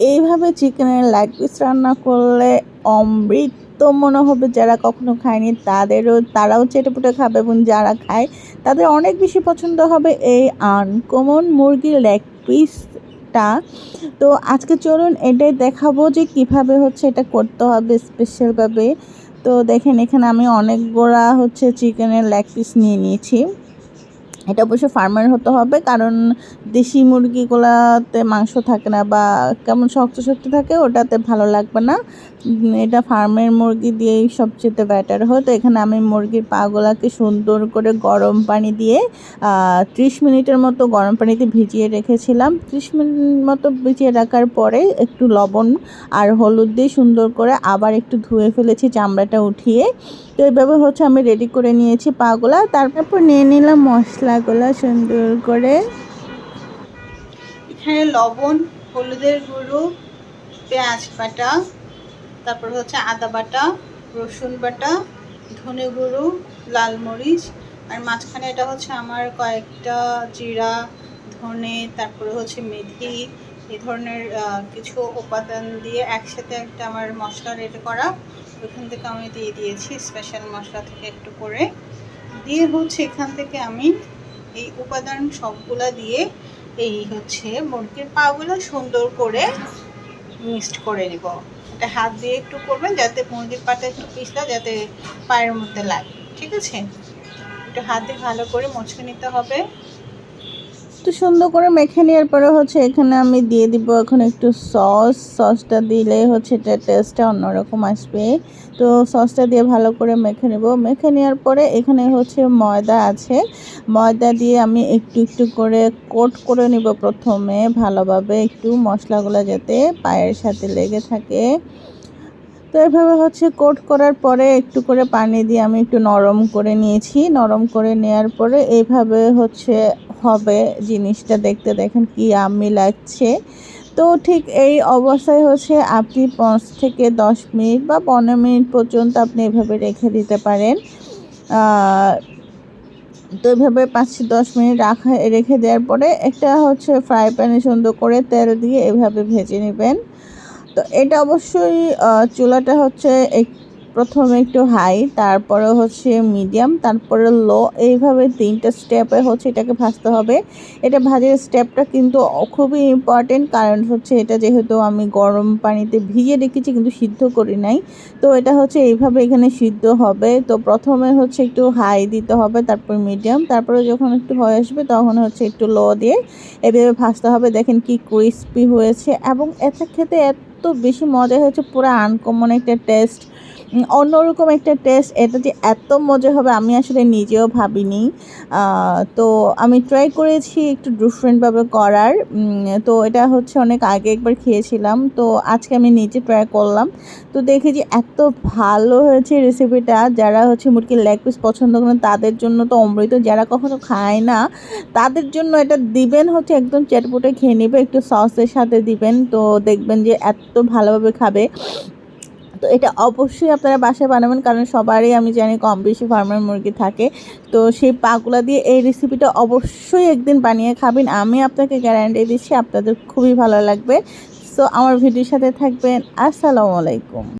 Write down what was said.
এইভাবে চিকেনের leg piece রান্না করলে অমৃত মনে হবে যারা কখনো খায়নি। তাদেরও, তারাও চেটেপুটে খাবে এবং যারা খায়, তাদের অনেক বেশি পছন্দ হবে এই আনকমন মুরগির লেগ পিসটা। তো আজকে চলুন এটাই দেখাবো যে কীভাবে হচ্ছে এটা করতে হবে স্পেশালভাবে তো দেখেন এখানে আমি অনেক গোড়া হচ্ছে চিকেনের লেগ পিস নিয়ে নিয়েছি। এটা অবশ্যই ফার্মের হতে হবে, কারণ দেশি মুরগিগুলাতে মাংস থাকে না বা কেমন শক্ত শক্ত থাকে, ওটাতে ভালো লাগবে না। এটা ফার্মের মুরগি দিয়েই সবচেয়ে বেটার হয় তো এখানে আমি মুরগির পাগুলাকে সুন্দর করে গরম পানি দিয়ে ত্রিশ মিনিটের মতো গরম পানিতে ভিজিয়ে রেখেছিলাম। ত্রিশ মিনিট মতো ভিজিয়ে রাখার পরে একটু লবণ আর হলুদ দিয়ে সুন্দর করে আবার একটু ধুয়ে ফেলেছি চামড়াটা উঠিয়ে। তো এইভাবে হচ্ছে আমি রেডি করে নিয়েছি পাগুলা। তারপর নিয়ে নিলাম মশলাগুলো সুন্দর করে। এখানে লবণ, হলুদের গুঁড়ো, পেঁয়াজ বাটা, তারপর হচ্ছে আদা বাটা, রসুন বাটা, ধনে গুঁড়ো, লাল মরিচ, আর মাঝখানে এটা হচ্ছে আমার কয়েকটা জিরা, ধনে, তারপরে হচ্ছে মেথি এ ধরনের কিছু উপাদান দিয়ে একসাথে একটা আমার মশলা রেডি করা। ওইখান থেকে আমি দিয়ে দিয়েছি স্পেশাল মশলা থেকে একটু করে। দিয়ে হচ্ছে এখান থেকে আমি এই উপাদান সবগুলা দিয়ে এই হচ্ছে মুরগির পাগুলো সুন্দর করে মিক্সড করে নিব। এটা হাত দিয়ে একটু করবেন যাতে মুরগির পাটা একটু পিসলা যাতে পায়ের মধ্যে লাগে। ঠিক আছে? একটু হাত দিয়ে ভালো করে মুছে নিতে হবে। একটু সুন্দর করে মেখে নেওয়ার পরে হচ্ছে এখানে আমি দিয়ে দিব এখন একটু সস। সসটা দিলে হচ্ছে এটা টেস্টটা অন্যরকম আসবে। তো সসটা দিয়ে ভালো করে মেখে নেব। মেখে নেওয়ার পরে এখানে হচ্ছে ময়দা আছে। ময়দা দিয়ে আমি একটু একটু করে কোট করে নিব প্রথমে ভালোভাবে একটু মশলাগুলো যাতে পায়ের সাথে লেগে থাকে। তো এভাবে হচ্ছে কোট করার পরে একটু করে পানি দিয়ে আমি একটু নরম করে নিয়েছি। নরম করে নেওয়ার পরে এইভাবে হচ্ছে হবে জিনিসটা দেখতে। দেখেন কি আমি লাগছে। তো ঠিক এই অবস্থায় হচ্ছে আপনি পাঁচ থেকে দশ মিনিট বা পনেরো মিনিট পর্যন্ত আপনি এভাবে রেখে দিতে পারেন। তো এভাবে পাঁচ দশ মিনিট রাখা, রেখে দেওয়ার পরে একটা হচ্ছে ফ্রাই প্যানে সুন্দর করে তেল দিয়ে এভাবে ভেজে নেবেন। তো এটা অবশ্যই চুলাটা হচ্ছে প্রথমে একটু হাই তারপরে হচ্ছে মিডিয়াম তারপরে লো এইভাবে তিনটা স্টেপে হচ্ছে এটাকে ভাজতে হবে। এটা ভাজার স্টেপটা কিন্তু খুবই ইম্পর্টেন্ট কারণ হচ্ছে এটা যেহেতু আমি গরম পানিতে ভিজে রেখেছি, কিন্তু সিদ্ধ করি নাই। তো এটা হচ্ছে এইভাবে এখানে সিদ্ধ হবে। তো প্রথমে হচ্ছে একটু হাই দিতে হবে, তারপর মিডিয়াম তারপরে যখন একটু হয়ে আসবে তখন হচ্ছে একটু লো দিয়ে এভাবে ভাজতে হবে। দেখেন কি ক্রিস্পি হয়েছে এবং এটা খেতে এত বেশি মজা হয়েছে, পুরো আনকমন একটা টেস্ট অন্যরকম একটা টেস্ট এটা যে এত মজা হবে আমি আসলে নিজেও ভাবিনি। তো আমি ট্রাই করেছি একটু ডিফারেন্টভাবে করার। তো এটা হচ্ছে অনেক আগে একবার খেয়েছিলাম, তো আজকে আমি নিজে ট্রাই করলাম। তো দেখি যে এত ভালো হয়েছে রেসিপিটা যারা হচ্ছে মুরগির লেগ পিস পছন্দ করেন, তাদের জন্য তো অমৃত যারা কখনো খায় না, তাদের জন্য এটা দিবেন হচ্ছে একদম চেটপুটে খেয়ে নেবে, একটু সসের সাথে দিবেন, তো দেখবেন যে এত ভালোভাবে খাবে। তো এটা অবশ্যই আপনারা বাসায় বানাবেন, কারণ সবারই আমি জানি কম বেশি ফার্মের মুরগি থাকে। তো সেই পাগুলা দিয়ে এই রেসিপিটা অবশ্যই একদিন বানিয়ে খাবেন। আমি আপনাকে গ্যারান্টি দিচ্ছি, আপনাদের খুবই ভালো লাগবে। সো আমার ভিডিওর সাথে থাকবেন। আসসালামু আলাইকুম।